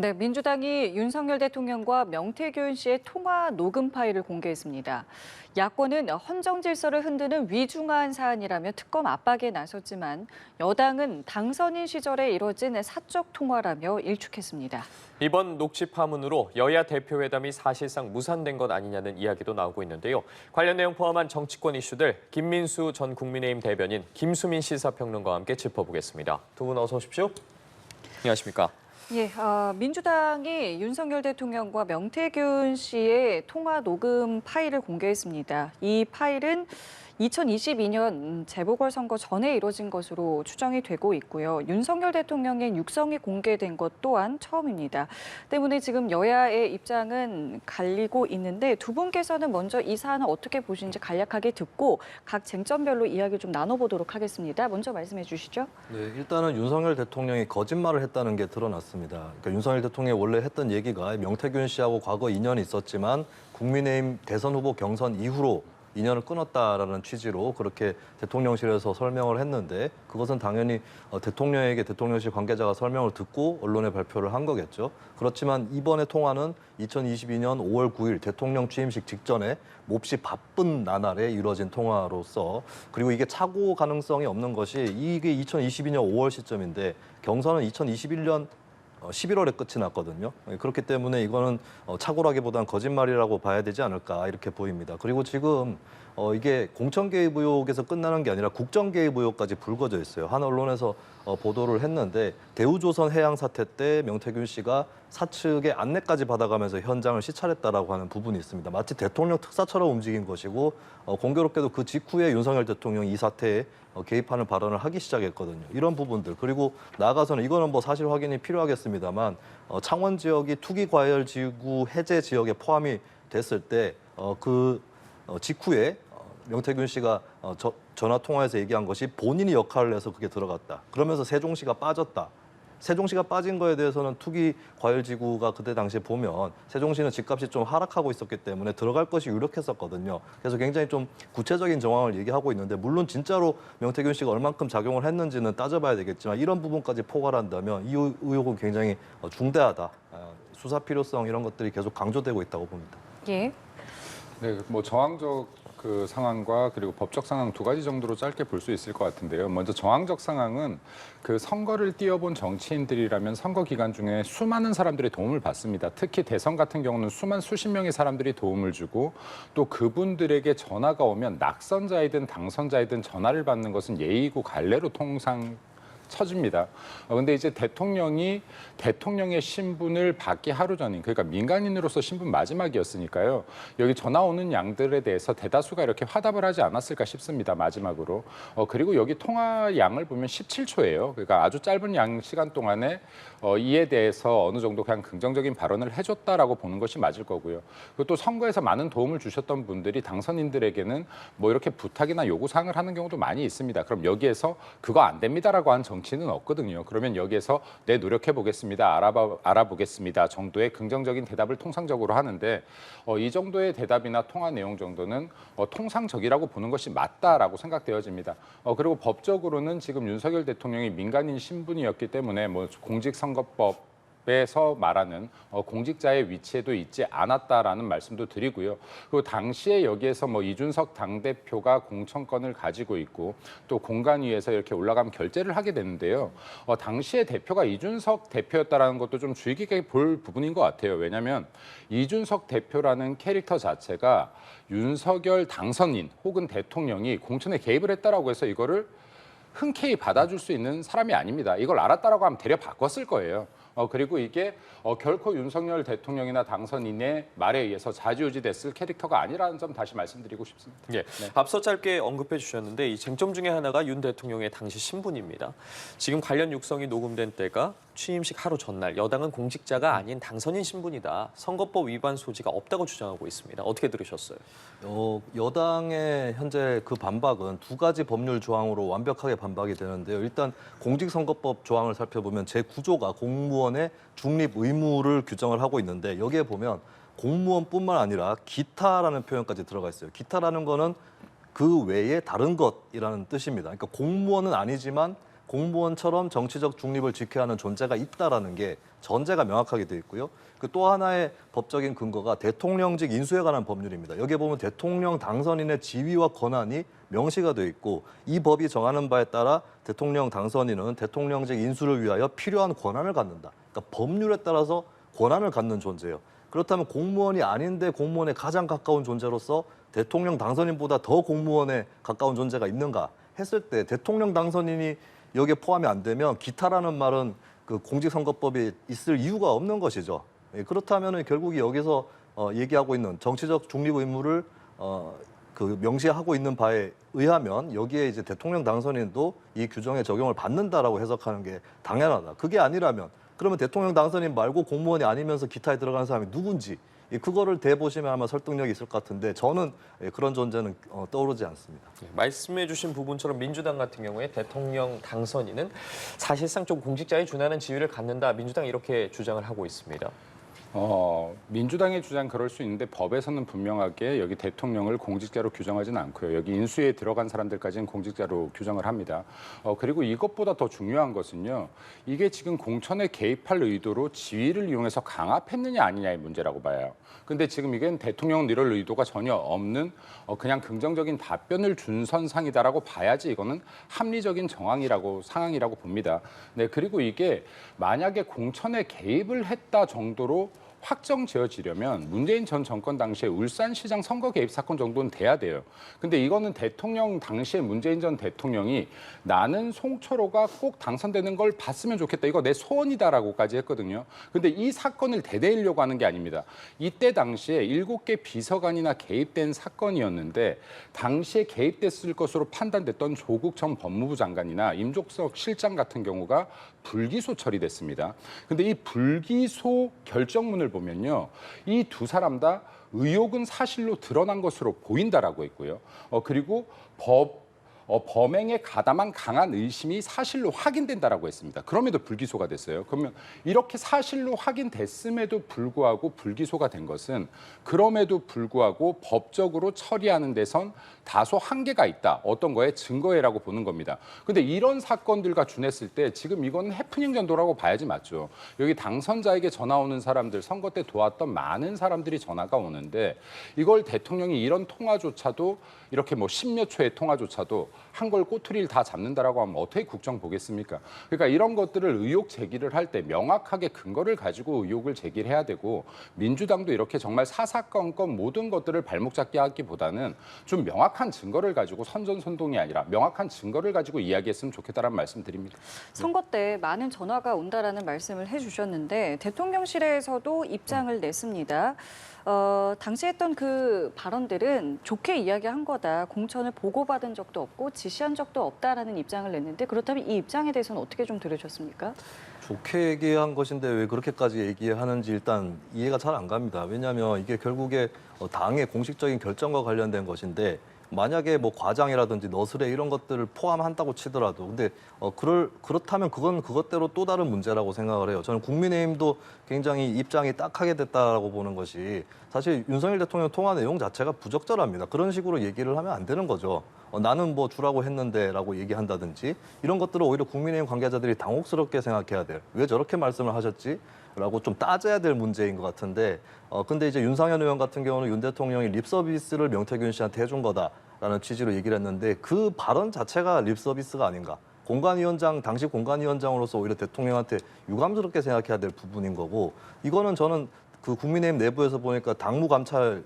네, 민주당이 윤석열 대통령과 명태균 씨의 통화 녹음 파일을 공개했습니다. 야권은 헌정 질서를 흔드는 위중한 사안이라며 특검 압박에 나섰지만 여당은 당선인 시절에 이뤄진 사적 통화라며 일축했습니다. 이번 녹취 파문으로 여야 대표회담이 사실상 무산된 것 아니냐는 이야기도 나오고 있는데요. 관련 내용 포함한 정치권 이슈들 김민수 전 국민의힘 대변인 김수민 시사평론가와 함께 짚어보겠습니다. 두 분 어서 오십시오. 안녕하십니까? 예, 어, 민주당이 윤석열 대통령과 명태균 씨의 통화 녹음 파일을 공개했습니다. 이 파일은 2022년 재보궐선거 전에 이뤄진 것으로 추정이 되고 있고요. 윤석열 대통령의 육성이 공개된 것 또한 처음입니다. 때문에 지금 여야의 입장은 갈리고 있는데 두 분께서는 먼저 이 사안을 어떻게 보시는지 간략하게 듣고 각 쟁점별로 이야기 좀 나눠보도록 하겠습니다. 먼저 말씀해 주시죠. 네, 일단은 윤석열 대통령이 거짓말을 했다는 게 드러났습니다. 그러니까 윤석열 대통령이 원래 했던 얘기가 명태균 씨하고 과거 인연이 있었지만 국민의힘 대선 후보 경선 이후로 인연을 끊었다라는 취지로 그렇게 대통령실에서 설명을 했는데 그것은 당연히 어, 대통령에게 대통령실 관계자가 설명을 듣고 언론에 발표를 한 거겠죠. 그렇지만 이번의 통화는 2022년 5월 9일 대통령 취임식 직전에 몹시 바쁜 나날에 이루어진 통화로서 그리고 이게 착오 가능성이 없는 것이 이게 2022년 5월 시점인데 경선은 2021년 어, 11월에 끝이 났거든요. 예, 그렇기 때문에 이거는 어, 착오라기보다는 거짓말이라고 봐야 되지 않을까 이렇게 보입니다. 그리고 지금 어, 이게 공천 개입 의혹에서 끝나는 게 아니라 국정 개입 의혹까지 불거져 있어요. 한 언론에서 어, 보도를 했는데 대우조선 해양 사태 때 명태균 씨가 사측의 안내까지 받아가면서 현장을 시찰했다라고 하는 부분이 있습니다. 마치 대통령 특사처럼 움직인 것이고 어, 공교롭게도 그 직후에 윤석열 대통령이 이 사태에 어, 개입하는 발언을 하기 시작했거든요. 이런 부분들 그리고 나아가서는 이거는 뭐 사실 확인이 필요하겠습니다만 어, 창원 지역이 투기 과열 지구 해제 지역에 포함이 됐을 때그 어, 직후에 어, 명태균 씨가 어, 저, 전화 통화에서 얘기한 것이 본인이 역할을 해서 그게 들어갔다. 그러면서 세종시가 빠졌다. 세종시가 빠진 거에 대해서는 투기 과열지구가 그때 당시에 보면 세종시는 집값이 좀 하락하고 있었기 때문에 들어갈 것이 유력했었거든요. 그래서 굉장히 좀 구체적인 정황을 얘기하고 있는데 물론 진짜로 명태균 씨가 얼만큼 작용을 했는지는 따져봐야 되겠지만 이런 부분까지 포괄한다면 이 의- 의혹은 굉장히 어, 중대하다. 어, 수사 필요성 이런 것들이 계속 강조되고 있다고 봅니다. 예. 네, 뭐 정황적 그 상황과 그리고 법적 상황 두 가지 정도로 짧게 볼 수 있을 것 같은데요. 먼저 정황적 상황은 그 선거를 뛰어본 정치인들이라면 선거 기간 중에 수많은 사람들의 도움을 받습니다. 특히 대선 같은 경우는 수만 수십 명의 사람들이 도움을 주고 또 그분들에게 전화가 오면 낙선자이든 당선자이든 전화를 받는 것은 예의고 관례로 통상 처집니다. 어, 근데 이제 대통령이 대통령의 신분을 받기 하루 전인 그러니까 민간인으로서 신분 마지막이었으니까요. 여기 전화 오는 양들에 대해서 대다수가 이렇게 화답을 하지 않았을까 싶습니다. 마지막으로. 어, 그리고 여기 통화 양을 보면 17초예요. 그러니까 아주 짧은 양 시간 동안에 어, 이에 대해서 어느 정도 그냥 긍정적인 발언을 해줬다라고 보는 것이 맞을 거고요. 그리고 또 선거에서 많은 도움을 주셨던 분들이 당선인들에게는 뭐 이렇게 부탁이나 요구 사항을 하는 경우도 많이 있습니다. 그럼 여기에서 그거 안 됩니다라고 한 정 치는 없거든요. 그러면 여기에서 네 노력해 보겠습니다, 알아봐 알아보겠습니다 정도의 긍정적인 대답을 통상적으로 하는데 어, 이 정도의 대답이나 통화 내용 정도는 어, 통상적이라고 보는 것이 맞다라고 생각되어집니다. 어, 그리고 법적으로는 지금 윤석열 대통령이 민간인 신분이었기 때문에 뭐 공직선거법 에서 말하는 어, 공직자의 위치에도 있지 않았다라는 말씀도 드리고요. 그리고 당시에 여기에서 뭐 이준석 당대표가 공천권을 가지고 있고 또 공간 위에서 이렇게 올라가면 결재를 하게 되는데요. 어, 당시에 대표가 이준석 대표였다라는 것도 좀 주의 깊게 볼 부분인 것 같아요. 왜냐하면 이준석 대표라는 캐릭터 자체가 윤석열 당선인 혹은 대통령이 공천에 개입을 했다라고 해서 이거를 흔쾌히 받아줄 수 있는 사람이 아닙니다. 이걸 알았다라고 하면 데려 바꿨을 거예요. 어, 그리고 이게 어, 결코 윤석열 대통령이나 당선인의 말에 의해서 좌지우지됐을 캐릭터가 아니라는 점 다시 말씀드리고 싶습니다. 예, 앞서 짧게 언급해 주셨는데 이 쟁점 중에 하나가 윤 대통령의 당시 신분입니다. 지금 관련 육성이 녹음된 때가 취임식 하루 전날 여당은 공직자가 아닌 당선인 신분이다. 선거법 위반 소지가 없다고 주장하고 있습니다. 어떻게 들으셨어요? 어, 여당의 현재 그 반박은 두 가지 법률 조항으로 완벽하게 반박이 되는데요. 일단 공직선거법 조항을 살펴보면 제 구조가 공무원 의 중립 의무를 규정을 하고 있는데 여기에 보면 공무원뿐만 아니라 기타라는 표현까지 들어가 있어요. 기타라는 거는 그 외에 다른 것이라는 뜻입니다. 그러니까 공무원은 아니지만 공무원처럼 정치적 중립을 지켜야 하는 존재가 있다라는 게 전제가 명확하게 돼 있고요. 그 또 하나의 법적인 근거가 대통령직 인수에 관한 법률입니다. 여기에 보면 대통령 당선인의 지위와 권한이 명시가 돼 있고 이 법이 정하는 바에 따라 대통령 당선인은 대통령직 인수를 위하여 필요한 권한을 갖는다. 그러니까 법률에 따라서 권한을 갖는 존재예요. 그렇다면 공무원이 아닌데 공무원에 가장 가까운 존재로서 대통령 당선인보다 더 공무원에 가까운 존재가 있는가 했을 때 대통령 당선인이 여기에 포함이 안 되면 기타라는 말은 그 공직선거법에 있을 이유가 없는 것이죠. 예, 그렇다면 결국 여기서 어, 얘기하고 있는 정치적 중립 의무를 어, 그 명시하고 있는 바에 의하면 여기에 이제 대통령 당선인도 이 규정에 적용을 받는다라고 해석하는 게 당연하다. 그게 아니라면 그러면 대통령 당선인 말고 공무원이 아니면서 기타에 들어가는 사람이 누군지 이 그거를 대보시면 아마 설득력이 있을 것 같은데 저는 예, 그런 존재는 어, 떠오르지 않습니다. 네, 말씀해 주신 부분처럼 민주당 같은 경우에 대통령 당선인은 사실상 좀 공직자에 준하는 지위를 갖는다. 민주당이 이렇게 주장을 하고 있습니다. 어, 민주당의 주장 그럴 수 있는데 법에서는 분명하게 여기 대통령을 공직자로 규정하지는 않고요. 여기 인수에 들어간 사람들까지는 공직자로 규정을 합니다. 어, 그리고 이것보다 더 중요한 것은요. 이게 지금 공천에 개입할 의도로 지위를 이용해서 강압했느냐 아니냐의 문제라고 봐요. 근데 지금 이게 대통령은 이럴 의도가 전혀 없는 어, 그냥 긍정적인 답변을 준 선상이다라고 봐야지 이거는 합리적인 정황이라고 상황이라고 봅니다. 네, 그리고 이게 만약에 공천에 개입을 했다 정도로 확정 지어지려면 문재인 전 정권 당시에 울산시장 선거 개입 사건 정도는 돼야 돼요. 근데 이거는 대통령 당시에 문재인 전 대통령이 나는 송철호가 꼭 당선되는 걸 봤으면 좋겠다. 이거 내 소원이다라고까지 했거든요. 근데 이 사건을 대대이려고 하는 게 아닙니다. 이때 당시에 일곱 개 비서관이나 개입된 사건이었는데 당시에 개입됐을 것으로 판단됐던 조국 전 법무부 장관이나 임종석 실장 같은 경우가 불기소 처리됐습니다. 근데 이 불기소 결정문을 보면요. 이 두 사람 다 의혹은 사실로 드러난 것으로 보인다라고 했고요. 어, 그리고 법 어, 범행에 가담한 강한 의심이 사실로 확인된다라고 했습니다. 그럼에도 불기소가 됐어요. 그러면 이렇게 사실로 확인됐음에도 불구하고 불기소가 된 것은 그럼에도 불구하고 법적으로 처리하는 데선 다소 한계가 있다. 어떤 거에 증거에라고 보는 겁니다. 근데 이런 사건들과 준했을 때 지금 이거는 해프닝 전도라고 봐야지 맞죠. 여기 당선자에게 전화 오는 사람들, 선거 때 도왔던 많은 사람들이 전화가 오는데 이걸 대통령이 이런 통화조차도 이렇게 뭐 십몇 초의 통화조차도 한 걸 꼬투리를 다 잡는다라고 하면 어떻게 국정 보겠습니까? 그러니까 이런 것들을 의혹 제기를 할 때 명확하게 근거를 가지고 의혹을 제기를 해야 되고 민주당도 이렇게 정말 사사건건 모든 것들을 발목 잡기 하기보다는 좀 명확한 증거를 가지고 선전선동이 아니라 명확한 증거를 가지고 이야기했으면 좋겠다라는 말씀드립니다. 선거 때 많은 전화가 온다라는 말씀을 해주셨는데 대통령실에서도 입장을 냈습니다. 어, 당시 했던 그 발언들은 좋게 이야기한 거다. 공천을 보고받은 적도 없고 지시한 적도 없다라는 입장을 냈는데 그렇다면 이 입장에 대해서는 어떻게 좀 들으셨습니까? 좋게 얘기한 것인데 왜 그렇게까지 얘기하는지 일단 이해가 잘 안 갑니다. 왜냐하면 이게 결국에 어, 당의 공식적인 결정과 관련된 것인데 만약에 뭐 과장이라든지 너스레 이런 것들을 포함한다고 치더라도 근데 어 그럴 그렇다면 그건 그것대로 또 다른 문제라고 생각을 해요. 저는 국민의힘도 굉장히 입장이 딱하게 됐다라고 보는 것이 사실 윤석열 대통령 통화 내용 자체가 부적절합니다. 그런 식으로 얘기를 하면 안 되는 거죠. 어, 나는 뭐 주라고 했는데라고 얘기한다든지 이런 것들을 오히려 국민의힘 관계자들이 당혹스럽게 생각해야 돼요. 왜 저렇게 말씀을 하셨지? 라고 좀 따져야 될 문제인 것 같은데 어 근데 이제 윤상현 의원 같은 경우는 윤 대통령이 립 서비스를 명태균 씨한테 해준 거다라는 취지로 얘기를 했는데 그 발언 자체가 립 서비스가 아닌가. 공관위원장 당시 공관위원장으로서 오히려 대통령한테 유감스럽게 생각해야 될 부분인 거고 이거는 저는 그 국민의힘 내부에서 보니까 당무 감찰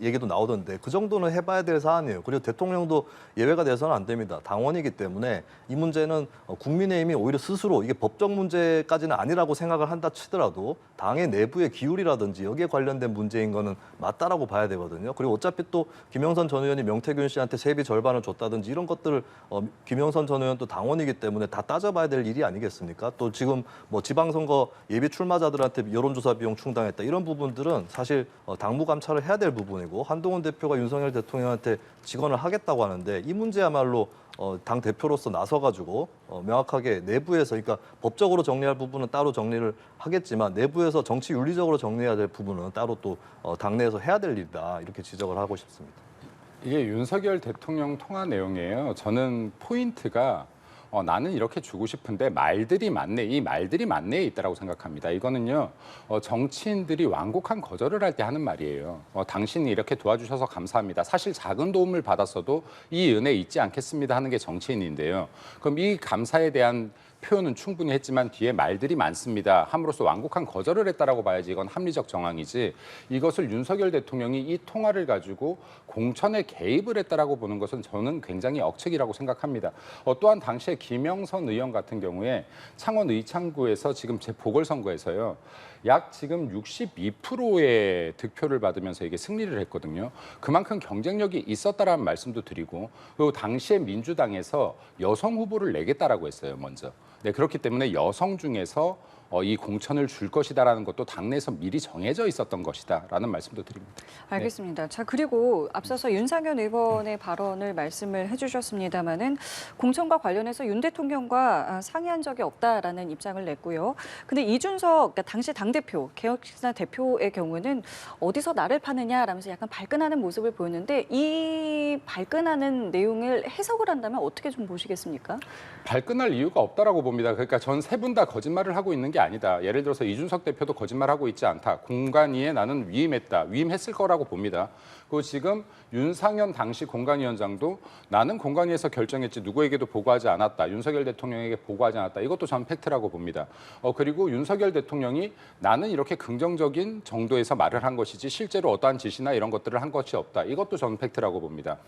얘기도 나오던데 그 정도는 해봐야 될 사안이에요. 그리고 대통령도 예외가 돼서는 안 됩니다. 당원이기 때문에 이 문제는 어, 국민의힘이 오히려 스스로 이게 법적 문제까지는 아니라고 생각을 한다 치더라도 당의 내부의 기울이라든지 여기에 관련된 문제인 거는 맞다라고 봐야 되거든요. 그리고 어차피 또 김영선 전 의원이 명태균 씨한테 세비 절반을 줬다든지 이런 것들을 어, 김영선 전 의원도 당원이기 때문에 다 따져봐야 될 일이 아니겠습니까? 또 지금 뭐 지방선거 예비 출마자들한테 여론조사 비용 충당했다 이런 부분들은 사실 어, 당무 감찰을 해야 될 부분 이고 한동훈 대표가 윤석열 대통령한테 직언을 하겠다고 하는데 이 문제야말로 어, 당 대표로서 나서가지고 어, 명확하게 내부에서 그러니까 법적으로 정리할 부분은 따로 정리를 하겠지만 내부에서 정치 윤리적으로 정리해야 될 부분은 따로 또 어, 당내에서 해야 될 일이다 이렇게 지적을 하고 싶습니다. 이게 윤석열 대통령 통화 내용이에요. 저는 포인트가 어, 나는 이렇게 주고 싶은데 말들이 많네. 이 말들이 많네에 있다라고 생각합니다. 이거는요, 어, 정치인들이 완곡한 거절을 할 때 하는 말이에요. 어, 당신이 이렇게 도와주셔서 감사합니다. 사실 작은 도움을 받았어도 이 은혜 잊지 않겠습니다 하는 게 정치인인데요. 그럼 이 감사에 대한 표현은 충분히 했지만 뒤에 말들이 많습니다. 함으로써 완곡한 거절을 했다라고 봐야지 이건 합리적 정황이지 이것을 윤석열 대통령이 이 통화를 가지고 공천에 개입을 했다라고 보는 것은 저는 굉장히 억측이라고 생각합니다. 어, 또한 당시에 김영선 의원 같은 경우에 창원 의창구에서 지금 제 보궐선거에서요. 약 지금 62%의 득표를 받으면서 이게 승리를 했거든요. 그만큼 경쟁력이 있었다라는 말씀도 드리고 그리고 당시에 민주당에서 여성 후보를 내겠다라고 했어요. 먼저. 네, 그렇기 때문에 여성 중에서 어, 이 공천을 줄 것이다라는 것도 당내에서 미리 정해져 있었던 것이다라는 말씀도 드립니다. 알겠습니다. 자 그리고 앞서서 윤상현 의원의 발언을 말씀을 해주셨습니다마는 공천과 관련해서 윤 대통령과 아, 상의한 적이 없다라는 입장을 냈고요. 근데 이준석 그러니까 당시 당 대표 개혁신당 대표의 경우는 어디서 나를 파느냐라면서 약간 발끈하는 모습을 보였는데 이 발끈하는 내용을 해석을 한다면 어떻게 좀 보시겠습니까? 발끈할 이유가 없다라고 봅니다. 그러니까 전 세 분 다 거짓말을 하고 있는 게 아니다. 예를 들어서 이준석 대표도 거짓말하고 있지 않다. 공간위에 나는 위임했다. 위임했을 거라고 봅니다. 그리고 지금 윤상현 당시 공간위원장도 나는 공간위에서 결정했지 누구에게도 보고하지 않았다. 윤석열 대통령에게 보고하지 않았다. 이것도 전 팩트라고 봅니다. 어, 그리고 윤석열 대통령이 나는 이렇게 긍정적인 정도에서 말을 한 것이지 실제로 어떠한 지시나 이런 것들을 한 것이 없다. 이것도 전 팩트라고 봅니다.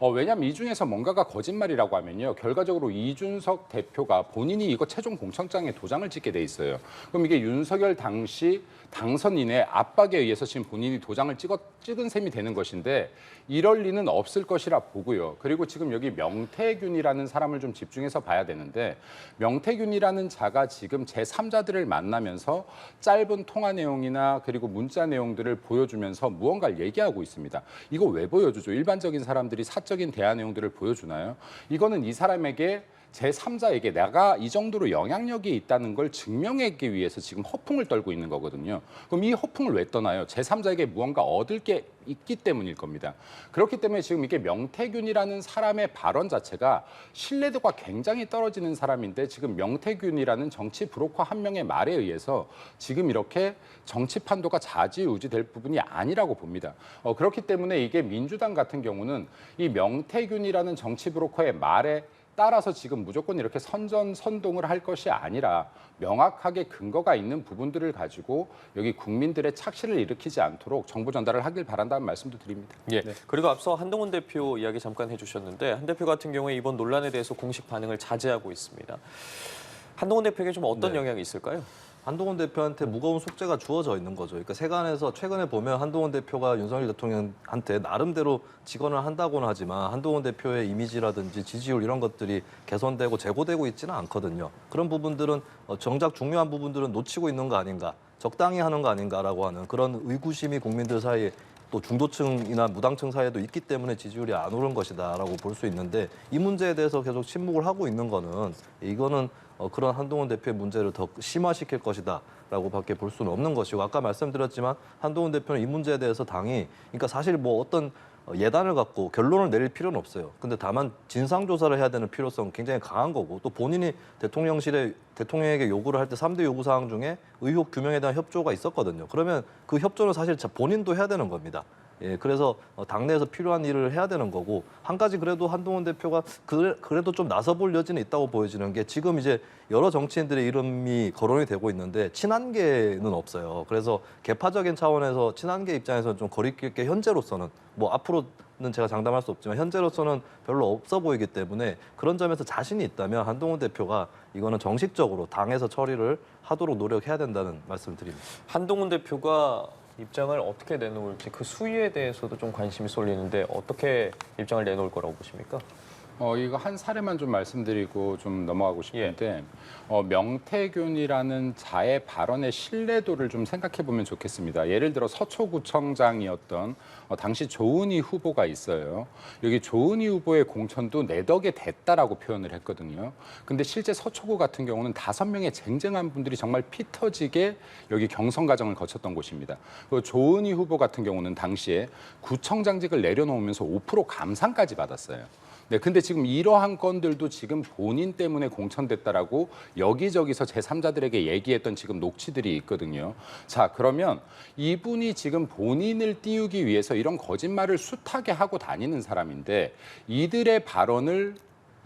어, 왜냐하면 이 중에서 뭔가가 거짓말이라고 하면요. 결과적으로 이준석 대표가 본인이 이거 최종 공천장에 도장을 찍게 돼 있어요. 그럼 이게 윤석열 당시 당선인의 압박에 의해서 지금 본인이 도장을 찍어, 찍은 셈이 되는 것인데 이럴 리는 없을 것이라 보고요. 그리고 지금 여기 명태균이라는 사람을 좀 집중해서 봐야 되는데 명태균이라는 자가 지금 제3자들을 만나면서 짧은 통화 내용이나 그리고 문자 내용들을 보여주면서 무언가를 얘기하고 있습니다. 이거 왜 보여주죠? 일반적인 사람들이 사적인 대화 내용들을 보여주나요? 이거는 이 사람에게 제3자에게 내가 이 정도로 영향력이 있다는 걸 증명하기 위해서 지금 허풍을 떨고 있는 거거든요. 그럼 이 허풍을 왜 떠나요? 제3자에게 무언가 얻을 게 있기 때문일 겁니다. 그렇기 때문에 지금 이게 명태균이라는 사람의 발언 자체가 신뢰도가 굉장히 떨어지는 사람인데 지금 명태균이라는 정치 브로커 한 명의 말에 의해서 지금 이렇게 정치 판도가 좌지우지 될 부분이 아니라고 봅니다. 어, 그렇기 때문에 이게 민주당 같은 경우는 이 명태균이라는 정치 브로커의 말에 따라서 지금 무조건 이렇게 선전 선동을 할 것이 아니라 명확하게 근거가 있는 부분들을 가지고 여기 국민들의 착시를 일으키지 않도록 정보 전달을 하길 바란다는 말씀도 드립니다. 예. 그리고 앞서 한동훈 대표 이야기 잠깐 해주셨는데 한 대표 같은 경우에 이번 논란에 대해서 공식 반응을 자제하고 있습니다. 한동훈 대표에게 좀 어떤 네. 영향이 있을까요? 한동훈 대표한테 무거운 숙제가 주어져 있는 거죠. 그러니까 세간에서 최근에 보면 한동훈 대표가 윤석열 대통령한테 나름대로 직언을 한다고는 하지만 한동훈 대표의 이미지라든지 지지율 이런 것들이 개선되고 제고되고 있지는 않거든요. 그런 부분들은 어, 정작 중요한 부분들은 놓치고 있는 거 아닌가, 적당히 하는 거 아닌가라고 하는 그런 의구심이 국민들 사이에 또 중도층이나 무당층 사이에도 있기 때문에 지지율이 안 오른 것이다라고 볼 수 있는데 이 문제에 대해서 계속 침묵을 하고 있는 거는 이거는 어, 그런 한동훈 대표의 문제를 더 심화시킬 것이다 라고 밖에 볼 수는 없는 것이고 아까 말씀드렸지만 한동훈 대표는 이 문제에 대해서 당이 그러니까 사실 뭐 어떤 어, 예단을 갖고 결론을 내릴 필요는 없어요. 근데 다만 진상 조사를 해야 되는 필요성 굉장히 강한 거고 또 본인이 대통령실에 대통령에게 요구를 할때삼대 요구 사항 중에 의혹 규명에 대한 협조가 있었거든요. 그러면 그 협조는 사실 자- 본인도 해야 되는 겁니다. 예, 그래서 어, 당내에서 필요한 일을 해야 되는 거고 한 가지 그래도 한동훈 대표가 그래, 그래도 좀 나서볼 여지는 있다고 보여지는 게 지금 이제 여러 정치인들의 이름이 거론이 되고 있는데 친한계는 없어요. 그래서 개파적인 차원에서 친한계 입장에서는 좀 거리낄 게 현재로서는 뭐 앞으로 는 제가 장담할 수 없지만 현재로서는 별로 없어 보이기 때문에 그런 점에서 자신이 있다면 한동훈 대표가 이거는 정식적으로 당에서 처리를 하도록 노력해야 된다는 말씀을 드립니다. 한동훈 대표가 입장을 어떻게 내놓을지 그 수위에 대해서도 좀 관심이 쏠리는데 어떻게 입장을 내놓을 거라고 보십니까? 어, 이거 한 사례만 좀 말씀드리고 좀 넘어가고 싶은데 어, 명태균이라는 자의 발언의 신뢰도를 좀 생각해 보면 좋겠습니다. 예를 들어 서초구청장이었던 어, 당시 조은희 후보가 있어요. 여기 조은희 후보의 공천도 내 덕에 됐다라고 표현을 했거든요. 근데 실제 서초구 같은 경우는 다섯 명의 쟁쟁한 분들이 정말 피 터지게 여기 경선 과정을 거쳤던 곳입니다. 그 조은희 후보 같은 경우는 당시에 구청장직을 내려놓으면서 5% 감상까지 받았어요. 네, 근데 지금 이러한 건들도 지금 본인 때문에 공천됐다라고 여기저기서 제3자들에게 얘기했던 지금 녹취들이 있거든요. 자, 그러면 이분이 지금 본인을 띄우기 위해서 이런 거짓말을 숱하게 하고 다니는 사람인데 이들의 발언을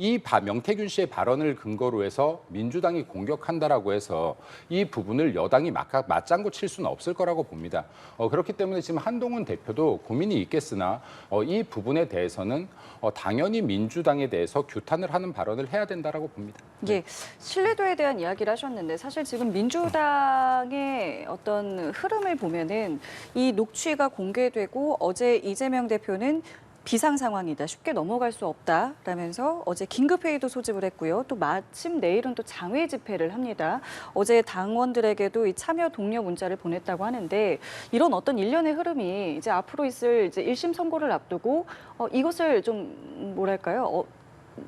이 바- 명태균 씨의 발언을 근거로 해서 민주당이 공격한다라고 해서 이 부분을 여당이 막, 맞장구 칠 수는 없을 거라고 봅니다. 어, 그렇기 때문에 지금 한동훈 대표도 고민이 있겠으나 어, 이 부분에 대해서는 어, 당연히 민주당에 대해서 규탄을 하는 발언을 해야 된다라고 봅니다. 예, 신뢰도에 대한 이야기를 하셨는데 사실 지금 민주당의 어떤 흐름을 보면은 이 녹취가 공개되고 어제 이재명 대표는 비상 상황이다. 쉽게 넘어갈 수 없다라면서 어제 긴급 회의도 소집을 했고요. 또 마침 내일은 또 장외 집회를 합니다. 어제 당원들에게도 이 참여 독려 문자를 보냈다고 하는데 이런 어떤 일련의 흐름이 이제 앞으로 있을 이제 1심 선고를 앞두고 어, 이것을 좀 뭐랄까요? 어,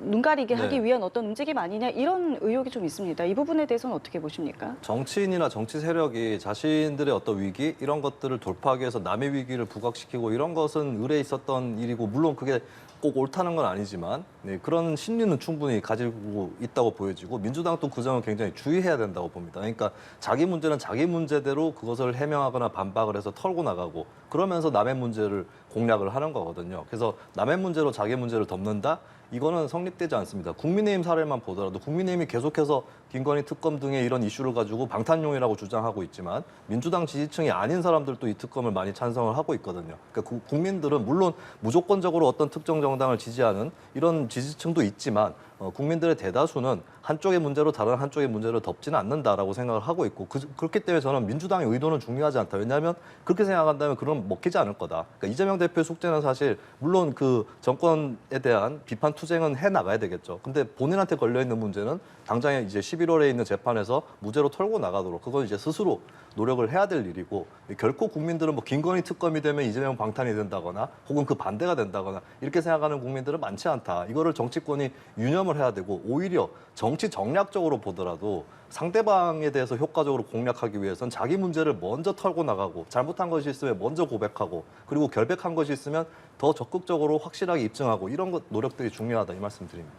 눈 가리게 네. 하기 위한 어떤 움직임 아니냐 이런 의혹이 좀 있습니다. 이 부분에 대해서는 어떻게 보십니까? 정치인이나 정치 세력이 자신들의 어떤 위기 이런 것들을 돌파하기 위해서 남의 위기를 부각시키고 이런 것은 의뢰 있었던 일이고 물론 그게 꼭 옳다는 건 아니지만 네, 그런 심리는 충분히 가지고 있다고 보여지고 민주당도 그 점을 굉장히 주의해야 된다고 봅니다. 그러니까 자기 문제는 자기 문제대로 그것을 해명하거나 반박을 해서 털고 나가고 그러면서 남의 문제를 공략을 하는 거거든요. 그래서 남의 문제로 자기 문제를 덮는다? 이거는 성립되지 않습니다. 국민의힘 사례만 보더라도 국민의힘이 계속해서 김건희 특검 등의 이런 이슈를 가지고 방탄용이라고 주장하고 있지만 민주당 지지층이 아닌 사람들도 이 특검을 많이 찬성을 하고 있거든요. 그러니까 구- 국민들은 물론 무조건적으로 어떤 특정 정당을 지지하는 이런 지지층도 있지만 어, 국민들의 대다수는 한쪽의 문제로 다른 한쪽의 문제를 덮지는 않는다라고 생각을 하고 있고 그, 그렇기 때문에 저는 민주당의 의도는 중요하지 않다. 왜냐하면 그렇게 생각한다면 그럼 먹히지 않을 거다. 그러니까 이재명 대표의 숙제는 사실 물론 그 정권에 대한 비판 투쟁은 해 나가야 되겠죠. 근데 본인한테 걸려 있는 문제는 당장에 이제 11월에 있는 재판에서 무죄로 털고 나가도록 그건 이제 스스로 노력을 해야 될 일이고 결코 국민들은 뭐 김건희 특검이 되면 이재명 방탄이 된다거나 혹은 그 반대가 된다거나 이렇게 생각하는 국민들은 많지 않다. 이거를 정치권이 유념을 해야 되고 오히려 정치 정략적으로 보더라도 상대방에 대해서 효과적으로 공략하기 위해선 자기 문제를 먼저 털고 나가고 잘못한 것이 있으면 먼저 고백하고 그리고 결백한 것이 있으면 더 적극적으로 확실하게 입증하고 이런 것 노력들이 중요하다 이 말씀드립니다.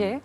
예.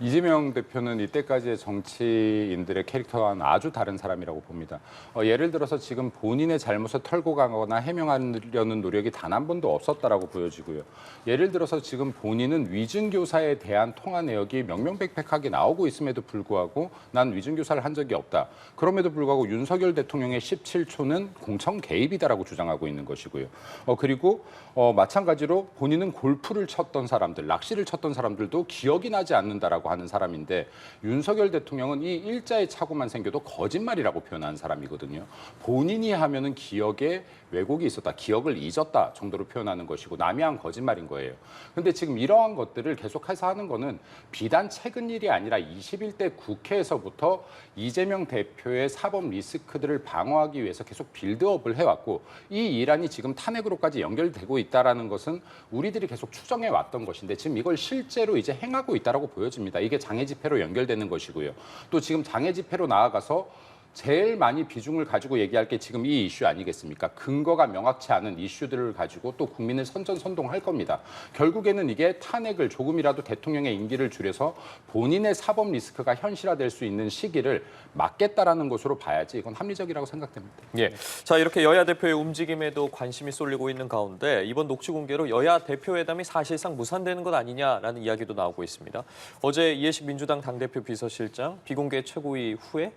이재명 대표는 이때까지의 정치인들의 캐릭터와는 아주 다른 사람이라고 봅니다. 어, 예를 들어서 지금 본인의 잘못을 털고 가거나 해명하려는 노력이 단 한 번도 없었다라고 보여지고요. 예를 들어서 지금 본인은 위증교사에 대한 통화 내역이 명명백백하게 나오고 있음에도 불구하고 난 위증교사를 한 적이 없다. 그럼에도 불구하고 윤석열 대통령의 17초는 공청 개입이다라고 주장하고 있는 것이고요. 어, 그리고 어, 마찬가지로 본인은 골프를 쳤던 사람들, 낚시를 쳤던 사람들도 기억이 나지 않는다라고 하는 사람인데 윤석열 대통령은 이 일자의 착오만 생겨도 거짓말이라고 표현한 사람이거든요. 본인이 하면은 기억에 왜곡이 있었다, 기억을 잊었다 정도로 표현하는 것이고 남이 한 거짓말인 거예요. 근데 지금 이러한 것들을 계속해서 하는 거는 비단 최근 일이 아니라 21대 국회에서부터 이재명 대표의 사법 리스크들을 방어하기 위해서 계속 빌드업을 해왔고 이 일환이 지금 탄핵으로까지 연결되고 있다라는 것은 우리들이 계속 추정해 왔던 것인데 지금 이걸 실제로 이제 행하고 있다라고 보여집니다. 이게 장애 집회로 연결되는 것이고요. 또 지금 장애 집회로 나아가서 제일 많이 비중을 가지고 얘기할 게 지금 이 이슈 아니겠습니까? 근거가 명확치 않은 이슈들을 가지고 또 국민을 선전선동할 겁니다. 결국에는 이게 탄핵을 조금이라도 대통령의 임기를 줄여서 본인의 사법 리스크가 현실화될 수 있는 시기를 막겠다라는 것으로 봐야지 이건 합리적이라고 생각됩니다. 예. 자, 이렇게 여야 대표의 움직임에도 관심이 쏠리고 있는 가운데 이번 녹취 공개로 여야 대표회담이 사실상 무산되는 것 아니냐라는 이야기도 나오고 있습니다. 어제 이해식 민주당 당대표 비서실장 비공개 최고위 후에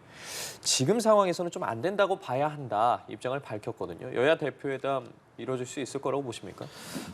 지금 상황에서는 좀 안 된다고 봐야 한다 입장을 밝혔거든요. 여야 대표회담 이루어질 수 있을 거라고 보십니까?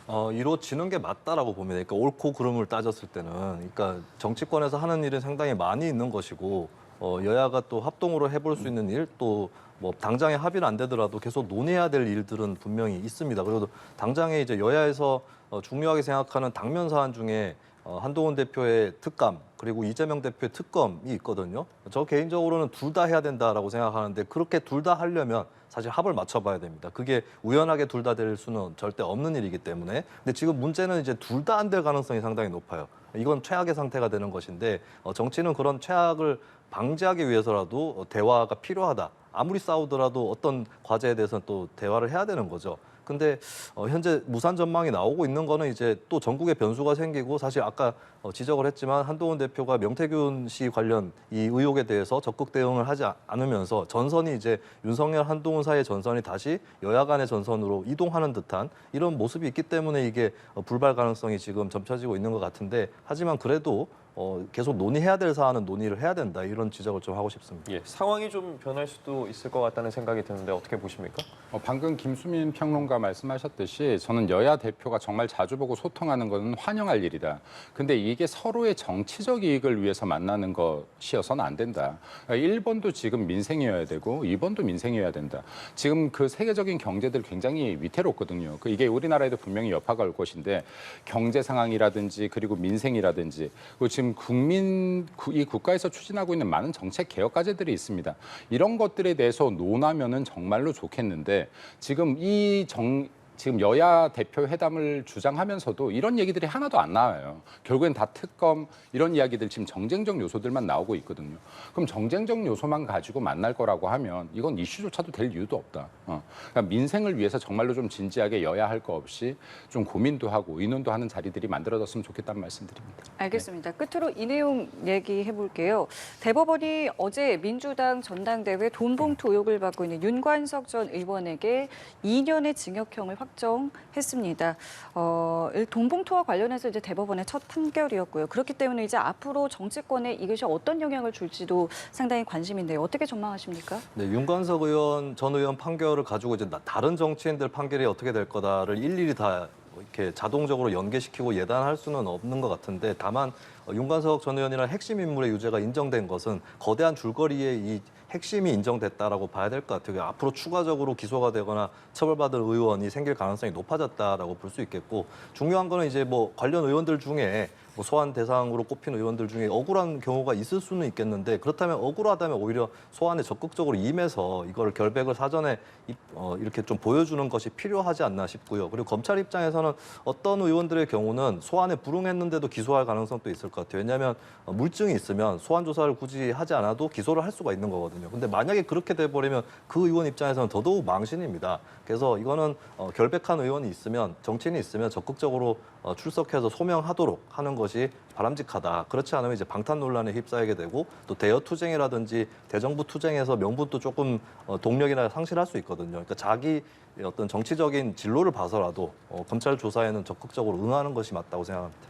어, 이루어지는 게 맞다라고 봅니다. 그러니까 옳고 그름을 따졌을 때는, 그러니까 정치권에서 하는 일은 상당히 많이 있는 것이고, 어, 여야가 또 합동으로 해볼 수 있는 일, 또 뭐 당장에 합의는 안 되더라도 계속 논의해야 될 일들은 분명히 있습니다. 그리고 당장에 이제 여야에서 어, 중요하게 생각하는 당면 사안 중에 어, 한동훈 대표의 특감 그리고 이재명 대표의 특검이 있거든요. 저 개인적으로는 둘 다 해야 된다라고 생각하는데 그렇게 둘 다 하려면 사실 합을 맞춰봐야 됩니다. 그게 우연하게 둘 다 될 수는 절대 없는 일이기 때문에. 근데 지금 문제는 이제 둘 다 안 될 가능성이 상당히 높아요. 이건 최악의 상태가 되는 것인데 어, 정치는 그런 최악을 방지하기 위해서라도 어, 대화가 필요하다. 아무리 싸우더라도 어떤 과제에 대해서는 또 대화를 해야 되는 거죠. 근데 어, 현재 무산 전망이 나오고 있는 거는 이제 또 전국에 변수가 생기고 사실 아까 어, 지적을 했지만 한동훈 대표가 명태균 씨 관련 이 의혹에 대해서 적극 대응을 하지 아- 않으면서 전선이 이제 윤석열 한동훈 사이의 전선이 다시 여야 간의 전선으로 이동하는 듯한 이런 모습이 있기 때문에 이게 어, 불발 가능성이 지금 점쳐지고 있는 것 같은데 하지만 그래도 어, 계속 논의해야 될 사안은 논의를 해야 된다 이런 지적을 좀 하고 싶습니다. 예, 상황이 좀 변할 수도 있을 것 같다는 생각이 드는데 어떻게 보십니까? 어, 방금 김수민 평론가 말씀하셨듯이 저는 여야 대표가 정말 자주 보고 소통하는 것은 환영할 일이다. 근데 이게 서로의 정치적 이익을 위해서 만나는 것이어서는 안 된다. 그러니까 1번도 지금 민생이어야 되고 2번도 민생이어야 된다. 지금 그 세계적인 경제들 굉장히 위태롭거든요. 그 이게 우리나라에도 분명히 여파가 올 것인데 경제 상황이라든지 그리고 민생이라든지 그리고 지금 국민 구- 이 국가에서 추진하고 있는 많은 정책 개혁 과제들이 있습니다. 이런 것들에 대해서 논하면은 정말로 좋겠는데 지금 이 정 지금 여야 대표 회담을 주장하면서도 이런 얘기들이 하나도 안 나와요. 결국엔 다 특검 이런 이야기들 지금 정쟁적 요소들만 나오고 있거든요. 그럼 정쟁적 요소만 가지고 만날 거라고 하면 이건 이슈조차도 될 이유도 없다. 어. 그러니까 민생을 위해서 정말로 좀 진지하게 여야 할 거 없이 좀 고민도 하고 의논도 하는 자리들이 만들어졌으면 좋겠다는 말씀드립니다. 알겠습니다. 끝으로 이 내용 얘기해 볼게요. 대법원이 어제 민주당 전당대회 돈봉투 의혹을 받고 있는 윤관석 전 의원에게 2년의 징역형을 확 정했습니다. 어, 이 돈봉투와 관련해서 이제 대법원의 첫 판결이었고요. 그렇기 때문에 이제 앞으로 정치권에 이것이 어떤 영향을 줄지도 상당히 관심인데요. 어떻게 전망하십니까? 네, 윤관석 의원 전 의원 판결을 가지고 이제 나- 다른 정치인들 판결이 어떻게 될 거다를 일일이 다 이렇게 자동적으로 연계시키고 예단할 수는 없는 것 같은데 다만 어, 윤관석 전 의원이라는 핵심 인물의 유죄가 인정된 것은 거대한 줄거리에 이 핵심이 인정됐다라고 봐야 될 것 같아요. 앞으로 추가적으로 기소가 되거나 처벌받을 의원이 생길 가능성이 높아졌다라고 볼 수 있겠고 중요한 거는 이제 뭐 관련 의원들 중에 뭐 소환 대상으로 꼽힌 의원들 중에 억울한 경우가 있을 수는 있겠는데 그렇다면 억울하다면 오히려 소환에 적극적으로 임해서 이걸 결백을 사전에 이- 어, 이렇게 좀 보여주는 것이 필요하지 않나 싶고요. 그리고 검찰 입장에서는 어떤 의원들의 경우는 소환에 불응했는데도 기소할 가능성도 있을 것 같아요. 왜냐하면 어, 물증이 있으면 소환 조사를 굳이 하지 않아도 기소를 할 수가 있는 거거든요. 근데 만약에 그렇게 돼버리면 그 의원 입장에서는 더더욱 망신입니다. 그래서 이거는 어, 결백한 의원이 있으면 정치인이 있으면 적극적으로 어, 출석해서 소명하도록 하는 것이 바람직하다. 그렇지 않으면 이제 방탄 논란에 휩싸이게 되고 또 대여 투쟁이라든지 대정부 투쟁에서 명분도 조금 어, 동력이나 상실할 수 있거든요. 그러니까 자기 어떤 정치적인 진로를 봐서라도 어, 검찰 조사에는 적극적으로 응하는 것이 맞다고 생각합니다.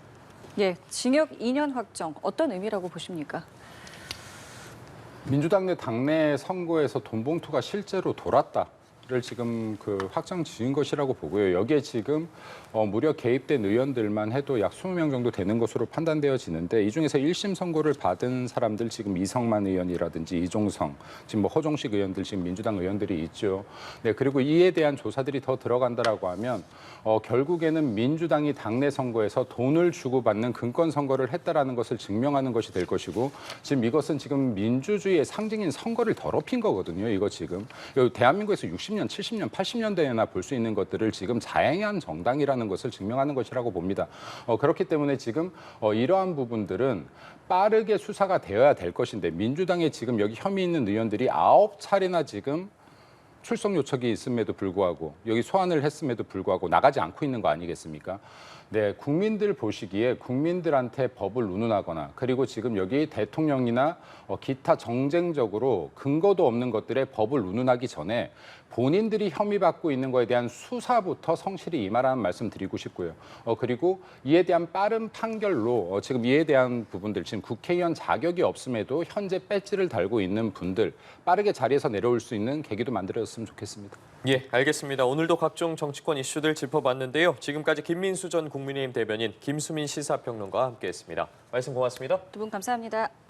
예, 징역 2년 확정 어떤 의미라고 보십니까? 민주당 내 당내 선거에서 돈 봉투가 실제로 돌았다 를 지금 그 확정 지은 것이라고 보고요. 여기에 지금 어, 무려 개입된 의원들만 해도 약 20명 정도 되는 것으로 판단되어지는데 이 중에서 1심 선고를 받은 사람들 지금 이성만 의원이라든지 이종성, 지금 뭐 허종식 의원들 지금 민주당 의원들이 있죠. 네, 그리고 이에 대한 조사들이 더 들어간다라고 하면 어, 결국에는 민주당이 당내 선거에서 돈을 주고받는 근권 선거를 했다라는 것을 증명하는 것이 될 것이고 지금 이것은 지금 민주주의의 상징인 선거를 더럽힌 거거든요. 이거 지금 대한민국에서 60년, 70년, 80년대에나 볼 수 있는 것들을 지금 자행한 정당이라는 것을 증명하는 것이라고 봅니다. 어, 그렇기 때문에 지금 어, 이러한 부분들은 빠르게 수사가 되어야 될 것인데 민주당에 지금 여기 혐의 있는 의원들이 아홉 차례나 지금 출석 요청이 있음에도 불구하고 여기 소환을 했음에도 불구하고 나가지 않고 있는 거 아니겠습니까? 네, 국민들 보시기에 국민들한테 법을 운운하거나 그리고 지금 여기 대통령이나 어, 기타 정쟁적으로 근거도 없는 것들에 법을 운운하기 전에 본인들이 혐의받고 있는 거에 대한 수사부터 성실히 임하라는 말씀 드리고 싶고요. 어, 그리고 이에 대한 빠른 판결로 어, 지금 이에 대한 부분들 지금 국회의원 자격이 없음에도 현재 배지를 달고 있는 분들 빠르게 자리에서 내려올 수 있는 계기도 만들어졌으면 좋겠습니다. 예, 알겠습니다. 오늘도 각종 정치권 이슈들 짚어봤는데요. 지금까지 김민수 전 국민의힘 대변인 김수민 시사평론가와 함께했습니다. 말씀 고맙습니다. 두 분 감사합니다.